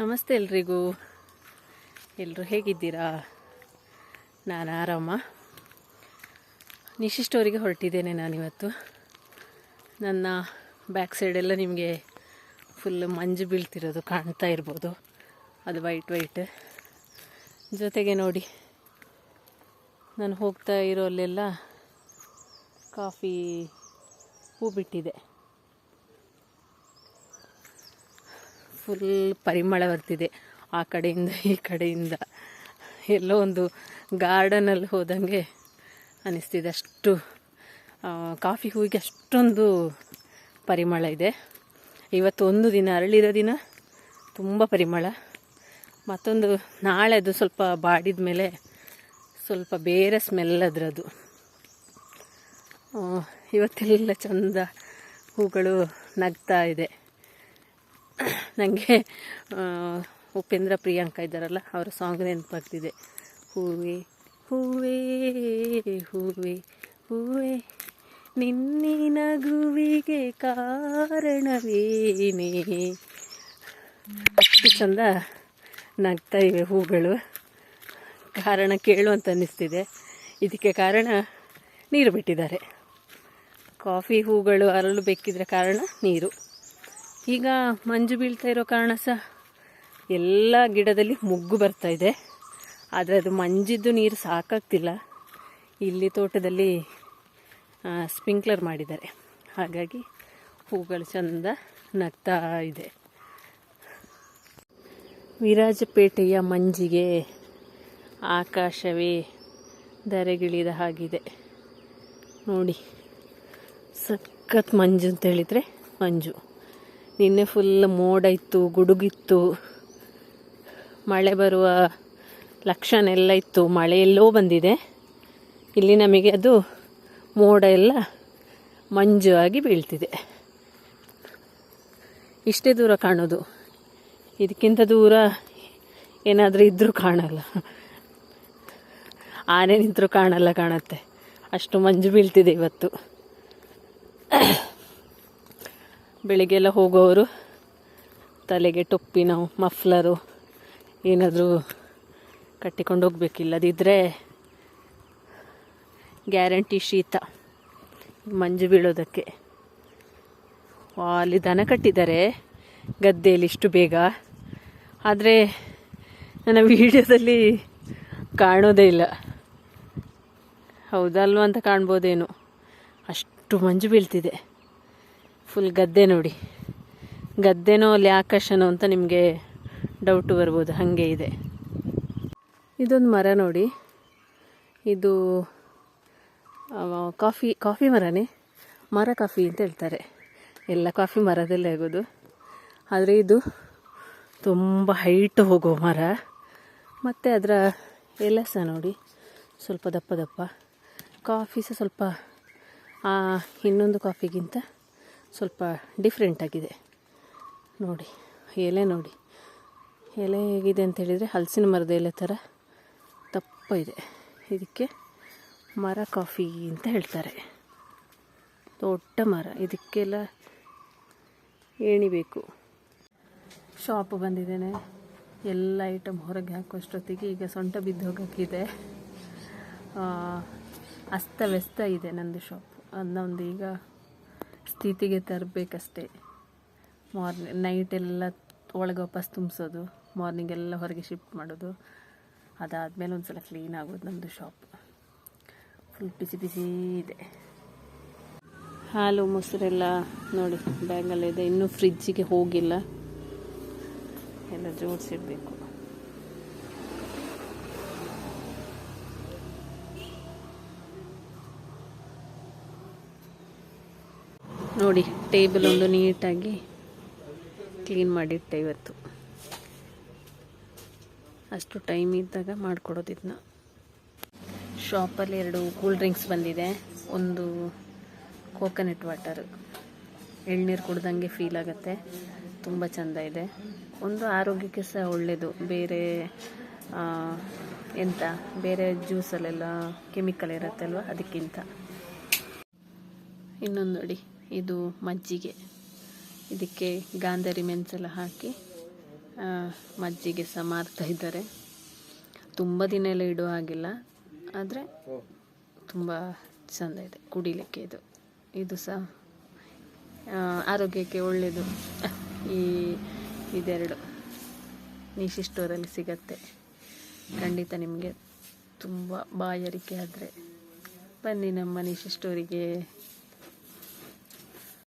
ನಮಸ್ತೆ ಎಲ್ರಿಗೂ. ಎಲ್ಲರೂ ಹೇಗಿದ್ದೀರಾ? ನಾನು ಆರಾಮ. ನಿಶಿ ಸ್ಟೋರಿಗೆ ಹೊರಟಿದ್ದೇನೆ ನಾನಿವತ್ತು. ನನ್ನ ಬ್ಯಾಕ್ ಸೈಡೆಲ್ಲ ನಿಮಗೆ ಫುಲ್ ಮಂಜು ಬೀಳ್ತಿರೋದು, ಕಾಣ್ತಾ ಇರ್ಬೋದು. ಅದು ವೈಟ್ ವೈಟ್. ಜೊತೆಗೆ ನೋಡಿ, ನಾನು ಹೋಗ್ತಾ ಇರೋ ಅಲ್ಲೆಲ್ಲ ಕಾಫಿ ಹೂ ಬಿಟ್ಟಿದೆ. ಫುಲ್ ಪರಿಮಳ ಬರ್ತಿದೆ. ಆ ಕಡೆಯಿಂದ, ಈ ಕಡೆಯಿಂದ ಎಲ್ಲೋ ಒಂದು ಗಾರ್ಡನಲ್ಲಿ ಹೋದಂಗೆ ಅನಿಸ್ತಿದೆ. ಅಷ್ಟು ಕಾಫಿ ಹೂವಿಗೆ ಅಷ್ಟೊಂದು ಪರಿಮಳ ಇದೆ. ಇವತ್ತು ಒಂದು ದಿನ ಅರಳಿರೋ ದಿನ ತುಂಬ ಪರಿಮಳ. ಮತ್ತೊಂದು ನಾಳೆದು ಸ್ವಲ್ಪ ಬಾಡಿದ ಮೇಲೆ ಸ್ವಲ್ಪ ಬೇರೆ ಸ್ಮೆಲ್ ಅದರದು ಇವತ್ತೆಲ್ಲ ಚಂದ ಹೂಗಳು ನಗ್ತಾ ಇದೆ. ನನಗೆ ಉಪೇಂದ್ರ ಪ್ರಿಯಾಂಕ ಇದ್ದಾರಲ್ಲ, ಅವರ ಸಾಂಗ್ ನೆನಪಾಗ್ತಿದೆ. ಹೂವೆ, ಹೂವೇ ಹೂವೆ, ಹೂವೇ, ನಿನ್ನೆ ನಗುವಿಗೆ ಕಾರಣವೇನೇ? ಅಷ್ಟು ಚಂದ ನಗ್ತಾ ಇವೆ ಹೂಗಳು. ಕಾರಣ ಕೇಳು ಅಂತ ಅನ್ನಿಸ್ತಿದೆ. ಇದಕ್ಕೆ ಕಾರಣ ನೀರು ಬಿಟ್ಟಿದ್ದಾರೆ. ಕಾಫಿ ಹೂಗಳು ಅರಳು ಬೇಕಿದ್ರೆ ಕಾರಣ ನೀರು. ಈಗ ಮಂಜು ಬೀಳ್ತಾ ಇರೋ ಕಾರಣ ಸಹ ಎಲ್ಲ ಗಿಡದಲ್ಲಿ ಮುಗ್ಗು ಬರ್ತಾ ಇದೆ. ಆದರೆ ಅದು ಮಂಜಿದ್ದು ನೀರು ಸಾಕಾಗ್ತಿಲ್ಲ. ಇಲ್ಲಿ ತೋಟದಲ್ಲಿ ಸ್ಪ್ರಿಂಕ್ಲರ್ ಮಾಡಿದ್ದಾರೆ. ಹಾಗಾಗಿ ಹೂಗಳು ಚಂದ ನಗ್ತಾ ಇದೆ. ವಿರಾಜಪೇಟೆಯ ಮಂಜಿಗೆ ಆಕಾಶವೇ ಧರೆಗಿಳಿದ ಹಾಗಿದೆ. ನೋಡಿ, ಸಖತ್ ಮಂಜು ಅಂತ ಹೇಳಿದರೆ ಮಂಜು. ನಿನ್ನೆ ಫುಲ್ ಮೋಡ ಇತ್ತು ಗುಡುಗಿತ್ತು. ಮಳೆ ಬರುವ ಲಕ್ಷಣ ಎಲ್ಲ ಇತ್ತು. ಮಳೆ ಎಲ್ಲೋ ಬಂದಿದೆ. ಇಲ್ಲಿ ನಮಗೆ ಅದು ಮೋಡ ಎಲ್ಲ ಮಂಜು ಆಗಿ ಬೀಳ್ತಿದೆ. ಇಷ್ಟೇ ದೂರ ಕಾಣೋದು. ಇದಕ್ಕಿಂತ ದೂರ ಏನಾದರೂ ಇದ್ದರೂ ಕಾಣಲ್ಲ. ಆನೆ ನಿಂತರೂ ಕಾಣಲ್ಲ ಕಾಣತ್ತೆ. ಅಷ್ಟು ಮಂಜು ಬೀಳ್ತಿದೆ ಇವತ್ತು. ಬೆಳಿಗ್ಗೆಲ್ಲ ಹೋಗೋರು, ತಲೆಗೆ ಟೊಪ್ಪಿ ನಾವು, ಮಫ್ಲರು, ಏನಾದರೂ ಕಟ್ಟಿಕೊಂಡು ಹೋಗ್ಬೇಕಿಲ್ಲದಿದ್ದರೆ ಗ್ಯಾರಂಟಿ ಶೀತ, ಮಂಜು ಬೀಳೋದಕ್ಕೆ. ಅಲ್ಲಿ ದನ ಕಟ್ಟಿದ್ದಾರೆ, ಗದ್ದೆಯಲ್ಲಿ ಇಷ್ಟು ಬೇಗ. ಆದರೆ ನನ್ನ ವಿಡಿಯೋದಲ್ಲಿ ಕಾಣೋದೇ ಇಲ್ಲ. ಹೌದಲ್ವ ಅಂತ ಕಾಣ್ಬೋದೇನು. ಅಷ್ಟು ಮಂಜು ಬೀಳ್ತಿದೆ. ಫುಲ್ ಗದ್ದೆ ನೋಡಿ. ಗದ್ದೆನೋ ಅಲ್ಲಿ ಆಕಾಶನೋ ಅಂತ ನಿಮಗೆ ಡೌಟ್ ಬರ್ಬೋದು. ಹಾಗೆ ಇದೆ. ಇದೊಂದು ಮರ ನೋಡಿ. ಇದು ಕಾಫಿ ಕಾಫಿ ಮರನೇ? ಮರ ಕಾಫಿ ಅಂತ ಹೇಳ್ತಾರೆ. ಎಲ್ಲ ಕಾಫಿ ಮರದಲ್ಲೇ ಆಗೋದು. ಆದರೆ ಇದು ತುಂಬ ಹೈಟ್ ಹೋಗೋ ಮರ. ಮತ್ತು ಅದರ ಎಲೆ ಸಹ ನೋಡಿ. ಸ್ವಲ್ಪ ದಪ್ಪ ದಪ್ಪ. ಕಾಫಿ ಸಹ ಸ್ವಲ್ಪ ಇನ್ನೊಂದು ಕಾಫಿಗಿಂತ ಸ್ವಲ್ಪ ಡಿಫ್ರೆಂಟಾಗಿದೆ ನೋಡಿ, ಎಲೆ ನೋಡಿ. ಎಲೆ ಹೇಗಿದೆ ಅಂತ ಹೇಳಿದರೆ ಹಲಸಿನ ಮರದ ಎಲೆ ಥರ ದಪ್ಪ ಇದೆ ಇದಕ್ಕೆ ಮರ ಕಾಫಿ ಅಂತ ಹೇಳ್ತಾರೆ. ದೊಡ್ಡ ಮರ. ಇದಕ್ಕೆಲ್ಲ ಏಣಿಬೇಕು. ಶಾಪ್ ಬಂದಿದ್ದೇನೆ. ಎಲ್ಲ ಐಟಮ್ ಹೊರಗೆ ಹಾಕೋಷ್ಟೊತ್ತಿಗೆ ಈಗ ಸೊಂಟ ಬಿದ್ದು ಹೋಗೋಕ್ಕಿದೆ. ಅಸ್ತವ್ಯಸ್ತ ಇದೆ ನಂದು ಶಾಪ್ ಅದನ್ನೊಂದು ಈಗ ಸ್ಥಿತಿಗೆ ತರಬೇಕಷ್ಟೆ. ಮಾರ್ನಿಂಗ್ ನೈಟ್ ಎಲ್ಲ ಒಳಗೆ ವಾಪಸ್ ತುಂಬಿಸೋದು ಮಾರ್ನಿಂಗ್ ಎಲ್ಲ ಹೊರಗೆ ಶಿಫ್ಟ್ ಮಾಡೋದು, ಅದಾದಮೇಲೆ ಒಂದು ಸಲ ಕ್ಲೀನ್ ಆಗೋದು ನಮ್ಮದು ಶಾಪ್ ಫುಲ್ ಬಿಸಿ ಬಿಸಿ ಇದೆ. ಹಾಲು, ಮೊಸರೆಲ್ಲ ನೋಡಿ ಬ್ಯಾಂಗಲ್ಲಿದೆ ಇನ್ನೂ ಫ್ರಿಜ್ಜಿಗೆ ಹೋಗಿಲ್ಲ. ಎಲ್ಲ ಜೋಡಿಸಿಡಬೇಕು. ನೋಡಿ, ಟೇಬಲ್ ಒಂದು ನೀಟಾಗಿ ಕ್ಲೀನ್ ಮಾಡಿಟ್ಟೆ ಇವತ್ತು. ಅಷ್ಟು ಟೈಮ್ ಇದ್ದಾಗ ಮಾಡಿಕೊಡೋದು ಇದನ್ನ ಶಾಪಲ್ಲಿ ಎರಡು ಕೂಲ್ ಡ್ರಿಂಕ್ಸ್ ಬಂದಿದೆ. ಒಂದು ಕೋಕೋನಟ್ ವಾಟರ್. ಎಳ್ನೀರು ಕುಡ್ದಂಗೆ ಫೀಲ್ ಆಗುತ್ತೆ. ತುಂಬ ಚೆಂದ ಇದೆ. ಒಂದು ಆರೋಗ್ಯಕ್ಕೆ ಸಹ ಒಳ್ಳೆಯದು ಬೇರೆ ಎಂತ? ಬೇರೆ ಜ್ಯೂಸಲ್ಲೆಲ್ಲ ಕೆಮಿಕಲ್ ಇರುತ್ತೆ ಅಲ್ವಾ ಅದಕ್ಕಿಂತ. ಇನ್ನೊಂದು ನೋಡಿ. ಇದು ಮಜ್ಜಿಗೆ. ಇದಕ್ಕೆ ಗಾಂಧರಿ ಮೆಣಸೆಲ್ಲ ಹಾಕಿ ಮಜ್ಜಿಗೆ ಸಹ ಮಾರ್ತಾ ಇದ್ದಾರೆ. ತುಂಬ ದಿನ ಎಲ್ಲ ಇಡೋ ಹಾಗಿಲ್ಲ, ಆದರೆ ತುಂಬ ಚೆಂದ ಇದೆ ಕುಡಿಲಿಕ್ಕೆ ಇದು. ಇದು ಸಹ ಆರೋಗ್ಯಕ್ಕೆ ಒಳ್ಳೆಯದು ಈ, ಇದೆರಡು ನಿಶಿ ಸ್ಟೋರಲ್ಲಿ ಸಿಗತ್ತೆ. ಖಂಡಿತ ನಿಮಗೆ ತುಂಬ ಬಾಯಾರಿಕೆ ಆದರೆ ಬನ್ನಿ ನಮ್ಮ ನಿಶಿ ಸ್ಟೋರಿಗೆ